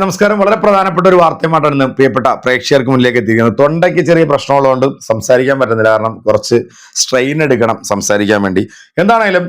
നമസ്കാരം. വളരെ പ്രധാനപ്പെട്ട ഒരു വാർത്തയുമായിട്ടാണ് പ്രിയപ്പെട്ട പ്രേക്ഷകർക്ക് മുന്നിലേക്ക് എത്തിക്കുന്നത് തൊണ്ടയ്ക്ക് ചെറിയ പ്രശ്നമുള്ളതുകൊണ്ട് സംസാരിക്കാൻ പറ്റുന്നില്ല. കാരണം കുറച്ച് സ്ട്രെയിൻ എടുക്കണം സംസാരിക്കാൻ വേണ്ടി. എന്താണെങ്കിലും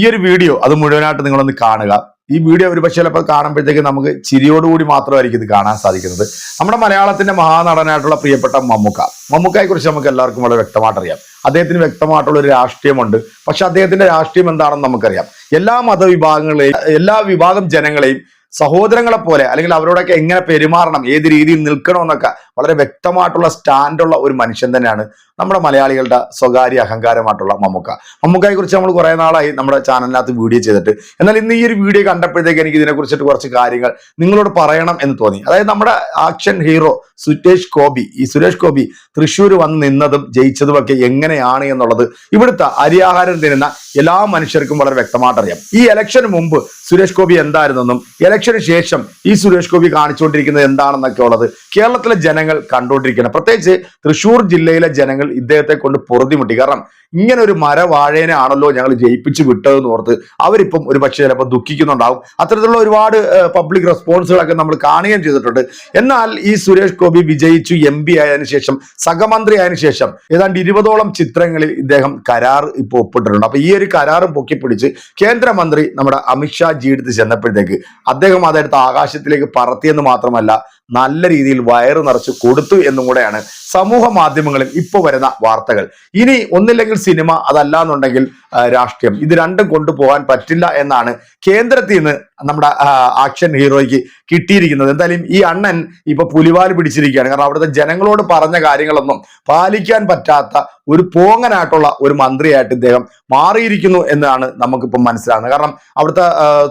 ഈ ഒരു വീഡിയോ അത് മുഴുവനായിട്ട് നിങ്ങളൊന്ന് കാണുക. ഈ വീഡിയോ ഒരു പക്ഷേ ചിലപ്പോൾ കാണുമ്പോഴത്തേക്ക് നമുക്ക് ചിരിയോടുകൂടി മാത്രമായിരിക്കും ഇത് കാണാൻ സാധിക്കുന്നത്. നമ്മുടെ മലയാളത്തിന്റെ മഹാനടനായിട്ടുള്ള പ്രിയപ്പെട്ട മമ്മുക്ക. മമ്മുക്കയെ കുറിച്ച് നമുക്ക് എല്ലാവർക്കും വളരെ വ്യക്തമായിട്ടറിയാം അദ്ദേഹത്തിന് വ്യക്തമായിട്ടുള്ള ഒരു രാഷ്ട്രീയമുണ്ട്. പക്ഷെ അദ്ദേഹത്തിന്റെ രാഷ്ട്രീയം എന്താണെന്ന് നമുക്കറിയാം. എല്ലാ മതവിഭാഗങ്ങളെയും എല്ലാ വിഭാഗം ജനങ്ങളെയും സഹോദരങ്ങളെ പോലെ അല്ലെങ്കിൽ അവരോടൊക്കെ എങ്ങനെ പെരുമാറണം ഏത് രീതിയിൽ നിൽക്കണം എന്നൊക്കെ വളരെ വ്യക്തമായിട്ടുള്ള സ്റ്റാൻഡുള്ള ഒരു മനുഷ്യൻ തന്നെയാണ് നമ്മുടെ മലയാളികളുടെ സ്വകാര്യ അഹങ്കാരമായിട്ടുള്ള മമ്മൂക്ക. മമ്മൂക്കയെ കുറിച്ച് നമ്മൾ കുറെ നാളായി നമ്മുടെ ചാനലിനകത്ത് വീഡിയോ ചെയ്തിട്ട്. എന്നാൽ ഇന്ന് ഈ ഒരു വീഡിയോ കണ്ടപ്പോഴത്തേക്ക് എനിക്ക് ഇതിനെ കുറിച്ചിട്ട് കുറച്ച് കാര്യങ്ങൾ നിങ്ങളോട് പറയണം എന്ന് തോന്നി. അതായത് നമ്മുടെ ആക്ഷൻ ഹീറോ സുരേഷ് ഗോപി ഈ സുരേഷ് ഗോപി തൃശ്ശൂർ വന്ന് നിന്നതും ജയിച്ചതും ഒക്കെ എങ്ങനെയാണ് എന്നുള്ളത് ഇവിടുത്തെ അരിയാഹാരം തിന്നുന്ന എല്ലാ മനുഷ്യർക്കും വളരെ വ്യക്തമായിട്ട് അറിയാം ഈ ഇലക്ഷന് മുമ്പ് സുരേഷ് ഗോപി എന്തായിരുന്നെന്നും ഇലക്ഷന് ശേഷം ഈ സുരേഷ് ഗോപി കാണിച്ചുകൊണ്ടിരിക്കുന്നത് എന്താണെന്നൊക്കെ ഉള്ളത് കേരളത്തിലെ ജനങ്ങൾ കണ്ടുകൊണ്ടിരിക്കുന്നത് പ്രത്യേകിച്ച് തൃശ്ശൂർ ജില്ലയിലെ ജനങ്ങൾ ഇദ്ദേഹത്തെ കൊണ്ട് പൊറുതിമുട്ടി കാരണം ഇങ്ങനെ ഒരു മരവാഴേനെ ആണല്ലോ ഞങ്ങൾ ജയിപ്പിച്ച് വിട്ടതെന്ന് ഓർത്ത് അവരിപ്പം ഒരു പക്ഷേ ചിലപ്പോൾ ദുഃഖിക്കുന്നുണ്ടാവും. അത്തരത്തിലുള്ള ഒരുപാട് പബ്ലിക് റെസ്പോൺസുകളൊക്കെ നമ്മൾ കാണുകയും ചെയ്തിട്ടുണ്ട്. എന്നാൽ ഈ സുരേഷ് ഗോപി വിജയിച്ചു എം പി ആയതിനു ശേഷം സഹമന്ത്രി ആയതിനു ശേഷം ഏതാണ്ട് ഇരുപതോളം ചിത്രങ്ങളിൽ ഇദ്ദേഹം കരാർ ഇപ്പോൾ ഒപ്പിട്ടിട്ടുണ്ട്. അപ്പൊ ഈ ഒരു കരാറും പൊക്കിപ്പിടിച്ച് കേന്ദ്രമന്ത്രി നമ്മുടെ അമിത്ഷാ ജി എടുത്ത് ചെന്നപ്പോഴത്തേക്ക് അദ്ദേഹം അതെടുത്ത് ആകാശത്തിലേക്ക് പറത്തിയെന്ന് മാത്രമല്ല നല്ല രീതിയിൽ വയറ് നിറച്ച് കൊടുത്തു എന്നും കൂടെയാണ് സമൂഹ മാധ്യമങ്ങളിൽ ഇപ്പോൾ വരുന്ന വാർത്തകൾ. ഇനി ഒന്നില്ലെങ്കിൽ സിനിമ അതല്ല എന്നുണ്ടെങ്കിൽ രാഷ്ട്രീയം. ഇത് രണ്ടും കൊണ്ടുപോകാൻ പറ്റില്ല എന്നാണ് കേന്ദ്രത്തിൽ നിന്ന് നമ്മുടെ ആക്ഷൻ ഹീറോയ്ക്ക് കിട്ടിയിരിക്കുന്നത്. എന്തായാലും ഈ അണ്ണൻ ഇപ്പൊ പുലിവാൽ പിടിച്ചിരിക്കുകയാണ്. കാരണം അവിടുത്തെ ജനങ്ങളോട് പറഞ്ഞ കാര്യങ്ങളൊന്നും പാലിക്കാൻ പറ്റാത്ത ഒരു പോങ്ങനായിട്ടുള്ള ഒരു മന്ത്രിയായിട്ട് ഇദ്ദേഹം മാറിയിരിക്കുന്നു എന്നാണ് നമുക്കിപ്പം മനസ്സിലാകുന്നത്. കാരണം അവിടുത്തെ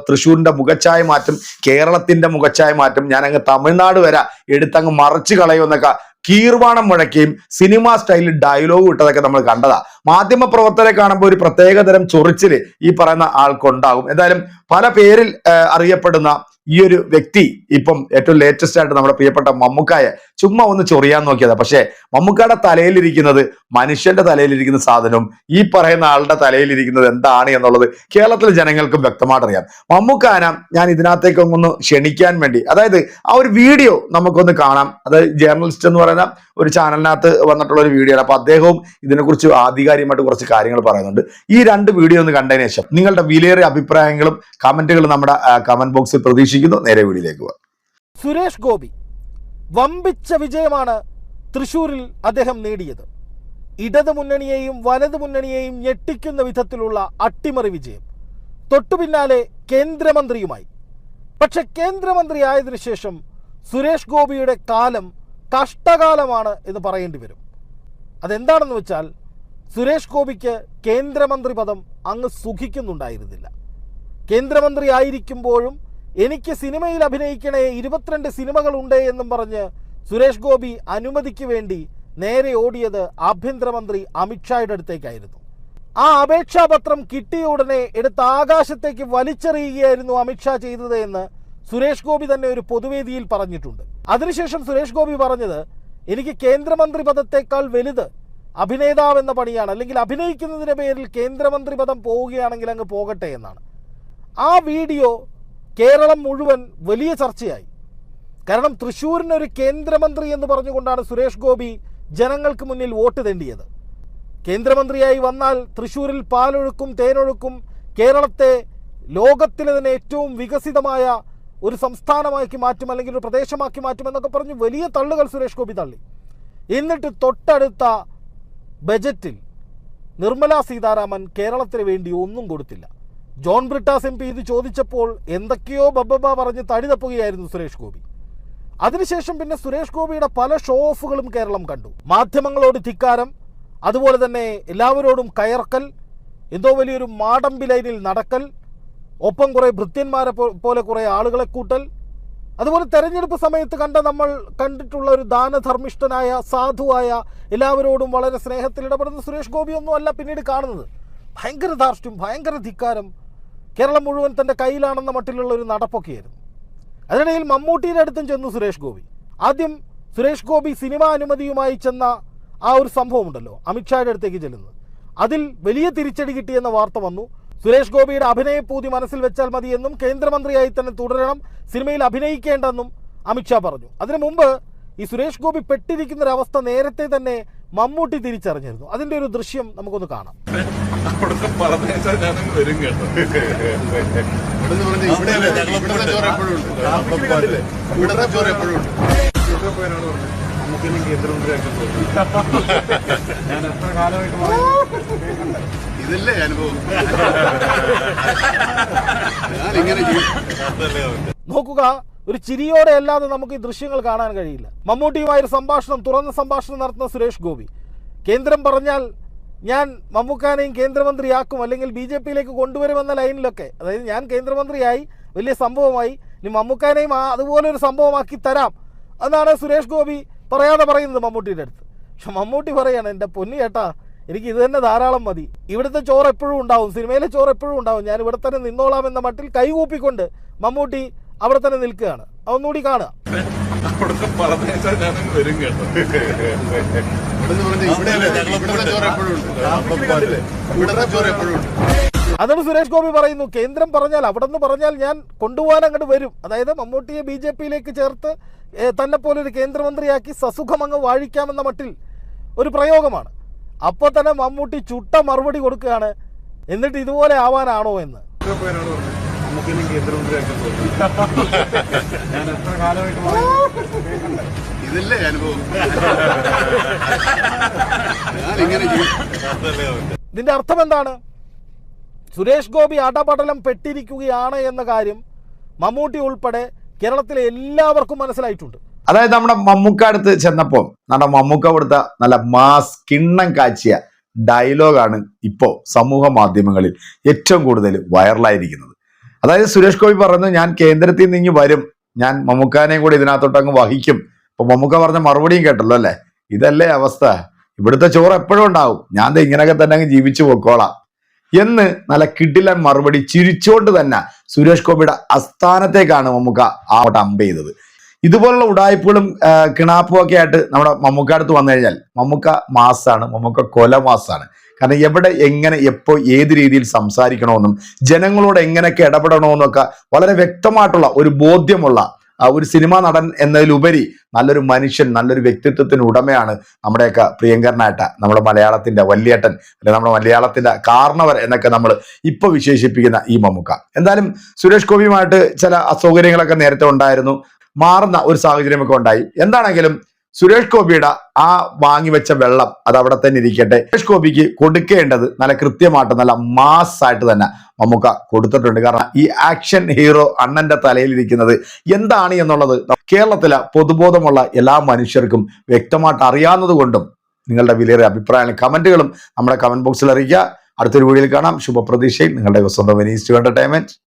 തൃശ്ശൂരിന്റെ മുഖച്ഛായ മാറ്റം കേരളത്തിന്റെ മുഖച്ഛായ മാറ്റം ഞാൻ അങ്ങ് തമിഴ്നാട് വരെ എടുത്തങ്ങ് മറച്ചു കളയുമെന്നൊക്കെ കീർവാണം മുഴക്കുകയും സിനിമ സ്റ്റൈലിൽ ഡയലോഗ് ഇട്ടതൊക്കെ നമ്മൾ കണ്ടതാ. മാധ്യമ പ്രവർത്തകരെ കാണുമ്പോൾ ഒരു പ്രത്യേകതരം ചൊറിച്ചിൽ ഈ പറയുന്ന ആൾക്കുണ്ടാകും. എന്തായാലും പല പേരിൽ അറിയപ്പെടുന്ന ഈ ഒരു വ്യക്തി ഇപ്പം ഏറ്റവും ലേറ്റസ്റ്റ് ആയിട്ട് നമ്മുടെ പ്രിയപ്പെട്ട മമ്മൂക്കായെ ചുമ്മാ ഒന്ന് ചൊറിയാൻ നോക്കിയതാ. പക്ഷേ മമ്മൂക്കയുടെ തലയിലിരിക്കുന്നത് മനുഷ്യന്റെ തലയിലിരിക്കുന്ന സാധനവും ഈ പറയുന്ന ആളുടെ തലയിലിരിക്കുന്നത് എന്താണ് എന്നുള്ളത് കേരളത്തിലെ ജനങ്ങൾക്കും വ്യക്തമായിട്ട് അറിയാം മമ്മൂക്കാന ഞാൻ ഇതിനകത്തേക്ക് ഒന്ന് ക്ഷണിക്കാൻ വേണ്ടി അതായത് ആ ഒരു വീഡിയോ നമുക്കൊന്ന് കാണാം. അതായത് ജേർണലിസ്റ്റ് എന്ന് പറയുന്ന ഒരു ചാനലിനകത്ത് വന്നിട്ടുള്ള ഒരു വീഡിയോ ആണ് അപ്പൊ അദ്ദേഹവും ഇതിനെക്കുറിച്ച് ആധികാരികമായിട്ട് കുറച്ച് കാര്യങ്ങൾ പറയുന്നുണ്ട്. ഈ രണ്ട് വീഡിയോ ഒന്ന് കണ്ടതിന് ശേഷം നിങ്ങളുടെ വിലയേറിയ അഭിപ്രായങ്ങളും കമന്റുകളും നമ്മുടെ കമന്റ് ബോക്സിൽ പ്രതീക്ഷിക്കുന്നു. നേരെ വീഡിയോയിലേക്ക് പോകാം. സുരേഷ് ഗോപി വമ്പിച്ച വിജയമാണ് തൃശൂരിൽ അദ്ദേഹം നേടിയത്. ഇടതു മുന്നണിയെയും വലതു മുന്നണിയെയും ഞെട്ടിക്കുന്ന വിധത്തിലുള്ള അട്ടിമറി വിജയം. തൊട്ടു പിന്നാലെ കേന്ദ്രമന്ത്രിയുമായി. പക്ഷെ കേന്ദ്രമന്ത്രിയായതിനു ശേഷം സുരേഷ് ഗോപിയുടെ കാലം കഷ്ടകാലമാണ് എന്ന് പറയേണ്ടി വരും. അതെന്താണെന്ന് വെച്ചാൽ സുരേഷ് ഗോപിക്ക് കേന്ദ്രമന്ത്രി പദം അങ്ങ് സുഖിക്കുന്നുണ്ടായിരുന്നില്ല. കേന്ദ്രമന്ത്രി ആയിരിക്കുമ്പോഴും എനിക്ക് സിനിമയിൽ അഭിനയിക്കണേ ഇരുപത്തിരണ്ട് സിനിമകളുണ്ട് എന്നും പറഞ്ഞ് സുരേഷ് ഗോപി അനുമതിക്ക് വേണ്ടി നേരെ ഓടിയത് ആഭ്യന്തരമന്ത്രി അമിത്ഷായുടെ അടുത്തേക്കായിരുന്നു. ആ അപേക്ഷാപത്രം കിട്ടിയ ഉടനെ എടുത്ത് ആകാശത്തേക്ക് വലിച്ചെറിയുകയായിരുന്നു അമിത്ഷാ ചെയ്തത് എന്ന് സുരേഷ് ഗോപി തന്നെ ഒരു പൊതുവേദിയിൽ പറഞ്ഞിട്ടുണ്ട്. അതിനുശേഷം സുരേഷ് ഗോപി പറഞ്ഞത് എനിക്ക് കേന്ദ്രമന്ത്രി പദത്തേക്കാൾ വലുത് അഭിനേതാവ് എന്ന പണിയാണ്. അല്ലെങ്കിൽ അഭിനയിക്കുന്നതിന്റെ പേരിൽ കേന്ദ്രമന്ത്രി പദം പോവുകയാണെങ്കിൽ അങ്ങ് പോകട്ടെ എന്നാണ്. ആ വീഡിയോ കേരളം മുഴുവൻ വലിയ ചർച്ചയായി. കാരണം തൃശ്ശൂരിനൊരു കേന്ദ്രമന്ത്രി എന്ന് പറഞ്ഞുകൊണ്ടാണ് സുരേഷ് ഗോപി ജനങ്ങൾക്ക് മുന്നിൽ വോട്ട് തെണ്ടിയത്. കേന്ദ്രമന്ത്രിയായി വന്നാൽ തൃശ്ശൂരിൽ പാലൊഴുക്കും തേനൊഴുക്കും കേരളത്തെ ലോകത്തിലെ തന്നെ ഏറ്റവും വികസിതമായ ഒരു സംസ്ഥാനമാക്കി മാറ്റും അല്ലെങ്കിൽ ഒരു പ്രദേശമാക്കി മാറ്റും എന്നൊക്കെ പറഞ്ഞ് വലിയ തള്ളുകൾ സുരേഷ് ഗോപി തള്ളി. എന്നിട്ട് തൊട്ടടുത്ത ബജറ്റിൽ നിർമ്മല സീതാരാമൻ കേരളത്തിന് വേണ്ടി ഒന്നും കൊടുത്തില്ല. ജോൺ ബ്രിട്ടാസ് എം പി ഇത് ചോദിച്ചപ്പോൾ എന്തൊക്കെയോ ബബ്ബബ പറഞ്ഞ് തടി തപ്പുകയായിരുന്നു സുരേഷ് ഗോപി. അതിനുശേഷം പിന്നെ സുരേഷ് ഗോപിയുടെ പല ഷോ ഓഫുകളും കേരളം കണ്ടു. മാധ്യമങ്ങളോട് ധിക്കാരം അതുപോലെ തന്നെ എല്ലാവരോടും കയർക്കൽ എന്തോ വലിയൊരു മാടമ്പി ലൈനിൽ നടക്കൽ ഒപ്പം കുറേ ഭൃത്യന്മാരെ പോലെ കുറേ ആളുകളെ കൂട്ടൽ അതുപോലെ തെരഞ്ഞെടുപ്പ് സമയത്ത് കണ്ട നമ്മൾ കണ്ടിട്ടുള്ള ഒരു ദാനധർമ്മിഷ്ഠനായ സാധുവായ എല്ലാവരോടും വളരെ സ്നേഹത്തിൽ ഇടപെടുന്ന സുരേഷ് ഗോപി ഒന്നും അല്ല പിന്നീട് കാണുന്നത്. ഭയങ്കര ധാർഷ്ട്യം ഭയങ്കര ധിക്കാരം. കേരളം മുഴുവൻ തന്റെ കയ്യിലാണെന്ന മട്ടിലുള്ള ഒരു നടപ്പൊക്കെയായിരുന്നു. അതിനിടയിൽ മമ്മൂട്ടിയുടെ അടുത്തും ചെന്നു സുരേഷ് ഗോപി. ആദ്യം സുരേഷ് ഗോപി സിനിമാ അനുമതിയുമായി ചെന്ന ആ ഒരു സംഭവം ഉണ്ടല്ലോ അമിത്ഷായുടെ അടുത്തേക്ക് ചെല്ലുന്നത്. അതിൽ വലിയ തിരിച്ചടി കിട്ടിയെന്ന വാർത്ത വന്നു. സുരേഷ് ഗോപിയുടെ അഭിനയപൂതി മനസ്സിൽ വെച്ചാൽ മതിയെന്നും കേന്ദ്രമന്ത്രിയായി തന്നെ തുടരണം സിനിമയിൽ അഭിനയിക്കേണ്ടെന്നും അമിത്ഷാ പറഞ്ഞു. അതിനു മുമ്പ് ഈ സുരേഷ് ഗോപി പെട്ടിരിക്കുന്ന ഒരു അവസ്ഥ നേരത്തെ തന്നെ മമ്മൂട്ടി തിരിച്ചറിഞ്ഞിരുന്നു. അതിന്റെ ഒരു ദൃശ്യം നമുക്കൊന്ന് കാണാം. അവിടുത്തെ ഞാൻ എത്ര കാലമായിട്ട് ഇതല്ലേ അനുഭവം? നോക്കുക ഒരു ചിരിയോടെ അല്ലാതെ നമുക്ക് ഈ ദൃശ്യങ്ങൾ കാണാൻ കഴിയില്ല. മമ്മൂട്ടിയുമായി ഒരു സംഭാഷണം തുറന്ന സംഭാഷണം നടത്തുന്ന സുരേഷ് ഗോപി. കേന്ദ്രം പറഞ്ഞാൽ ഞാൻ മമ്മൂക്കാനെയും കേന്ദ്രമന്ത്രിയാക്കും അല്ലെങ്കിൽ ബി ജെ പിയിലേക്ക് കൊണ്ടുവരുമെന്ന ലൈനിലൊക്കെ. അതായത് ഞാൻ കേന്ദ്രമന്ത്രിയായി വലിയ സംഭവമായി ഇനി മമ്മൂക്കാനെയും അതുപോലെ ഒരു സംഭവമാക്കി തരാം. എന്നാണ് സുരേഷ് ഗോപി പറയാതെ പറയുന്നത് മമ്മൂട്ടിയുടെ അടുത്ത്. പക്ഷെ മമ്മൂട്ടി പറയാണ് എന്റെ പൊന്നി ചേട്ടാ എനിക്ക് ഇത് തന്നെ ധാരാളം മതി. ഇവിടുത്തെ ചോറ് എപ്പോഴും ഉണ്ടാവും സിനിമയിലെ ചോറ് എപ്പോഴും ഉണ്ടാവും. ഞാൻ ഇവിടെ തന്നെ നിന്നോളാം എന്ന മട്ടിൽ കൈകൂപ്പിക്കൊണ്ട് മമ്മൂട്ടി അവിടെ തന്നെ നിൽക്കുകയാണ്. അതൊന്നുകൂടി കാണുക. ഇവിടെ ചോറ് എപ്പോഴും അതാണ് സുരേഷ് ഗോപി പറയുന്നു. കേന്ദ്രം പറഞ്ഞാൽ അവിടെ നിന്ന് പറഞ്ഞാൽ ഞാൻ കൊണ്ടുപോകാൻ അങ്ങോട്ട് വരും. അതായത് മമ്മൂട്ടിയെ ബി ജെ പിയിലേക്ക് ചേർത്ത് തന്നെ പോലെ ഒരു കേന്ദ്രമന്ത്രിയാക്കി സസുഖം അങ്ങ് വാഴിക്കാമെന്ന മട്ടിൽ ഒരു പ്രയോഗമാണ്. അപ്പോൾ തന്നെ മമ്മൂട്ടി ചുട്ട മറുപടി കൊടുക്കുകയാണ്. എന്നിട്ട് ഇതുപോലെ ആവാനാണോ എന്ന്. ഇതല്ലേ അനുഭവം? ഇതിന്റെ അർത്ഥം എന്താണ്? സുരേഷ് ഗോപി അടപടലം പെട്ടിരിക്കുകയാണ് എന്ന കാര്യം മമ്മൂട്ടി ഉൾപ്പെടെ കേരളത്തിലെ എല്ലാവർക്കും മനസ്സിലായിട്ടുണ്ട്. അതായത് നമ്മുടെ മമ്മൂക്ക അടുത്ത് ചെന്നപ്പോ നമ്മുടെ മമ്മൂക്ക കൊടുത്ത നല്ല മാസ് കിണ്ണം കാച്ചിയ ഡയലോഗാണ് ഇപ്പോ സമൂഹ മാധ്യമങ്ങളിൽ ഏറ്റവും കൂടുതൽ വൈറലായിരിക്കുന്നത്. അതായത് സുരേഷ് ഗോപി പറയുന്നത് ഞാൻ കേന്ദ്രത്തിൽ നിന്ന് ഇനി വരും. ഞാൻ മമ്മൂക്കാനെയും കൂടി ഇതിനകത്തോട്ട് അങ്ങ് വഹിക്കും. അപ്പൊ മമ്മൂക്ക പറഞ്ഞ മറുപടിയും കേട്ടല്ലോ അല്ലെ? ഇതല്ലേ അവസ്ഥ. ഇവിടുത്തെ ചോറ് എപ്പോഴും ഉണ്ടാവും. ഞാൻ ഇങ്ങനെയൊക്കെ തന്നെ അങ്ങ് ജീവിച്ചു പൊക്കോളാം. എന്ന് നല്ല കിടിലൻ മറുപടി ചിരിച്ചോണ്ട് തന്നെ സുരേഷ് ഗോപിയുടെ അസ്ഥാനത്തേക്കാണ് മമ്മൂക്ക ആവട്ടെ അമ്പ് ചെയ്തത്. ഇതുപോലുള്ള ഉടായ്പകളും കിണാപ്പും ഒക്കെ ആയിട്ട് നമ്മുടെ മമ്മൂക്ക അടുത്ത് വന്നു കഴിഞ്ഞാൽ മമ്മൂക്ക മാസാണ് മമ്മൂക്ക കൊല മാസാണ്. കാരണം എവിടെ എങ്ങനെ എപ്പോ ഏത് രീതിയിൽ സംസാരിക്കണമെന്നും ജനങ്ങളോട് എങ്ങനെയൊക്കെ ഇടപെടണമെന്നൊക്കെ വളരെ വ്യക്തമായിട്ടുള്ള ഒരു ബോധ്യമുള്ള ഒരു സിനിമാ നടൻ എന്നതിലുപരി നല്ലൊരു മനുഷ്യൻ നല്ലൊരു വ്യക്തിത്വത്തിന് ഉടമയാണ് നമ്മുടെയൊക്കെ പ്രിയങ്കരനായിട്ട നമ്മുടെ മലയാളത്തിന്റെ വല്യേട്ടൻ അല്ലെ നമ്മുടെ മലയാളത്തിന്റെ കാർണവർ എന്നൊക്കെ നമ്മൾ ഇപ്പൊ വിശേഷിപ്പിക്കുന്ന ഈ മമ്മൂക്ക. എന്തായാലും സുരേഷ് ഗോപിയുമായിട്ട് ചില അസൗകര്യങ്ങളൊക്കെ നേരത്തെ ഉണ്ടായിരുന്നു. മാറുന്ന ഒരു സാഹചര്യമൊക്കെ ഉണ്ടായി. എന്താണെങ്കിലും സുരേഷ് ഗോപിയുടെ ആ വാങ്ങിവെച്ച വെള്ളം അത് അവിടെ തന്നെ ഇരിക്കട്ടെ. സുരേഷ് ഗോപിക്ക് കൊടുക്കേണ്ടത് നല്ല കൃത്യമായിട്ട് നല്ല മാസ് ആയിട്ട് തന്നെ മമ്മൂക്ക കൊടുത്തിട്ടുണ്ട്. കാരണം ഈ ആക്ഷൻ ഹീറോ അണ്ണന്റെ തലയിൽ ഇരിക്കുന്നത് എന്താണ് എന്നുള്ളത് കേരളത്തിലെ പൊതുബോധമുള്ള എല്ലാ മനുഷ്യർക്കും വ്യക്തമായിട്ട് അറിയാവുന്നത് നിങ്ങളുടെ വിലയേറിയ അഭിപ്രായങ്ങളും കമന്റുകളും നമ്മുടെ കമന്റ് ബോക്സിൽ അറിയിക്കുക. അടുത്തൊരു വീഡിയോയിൽ കാണാം. ശുഭപ്രതീക്ഷയിൽ നിങ്ങളുടെ സ്വന്തം വെനീസ്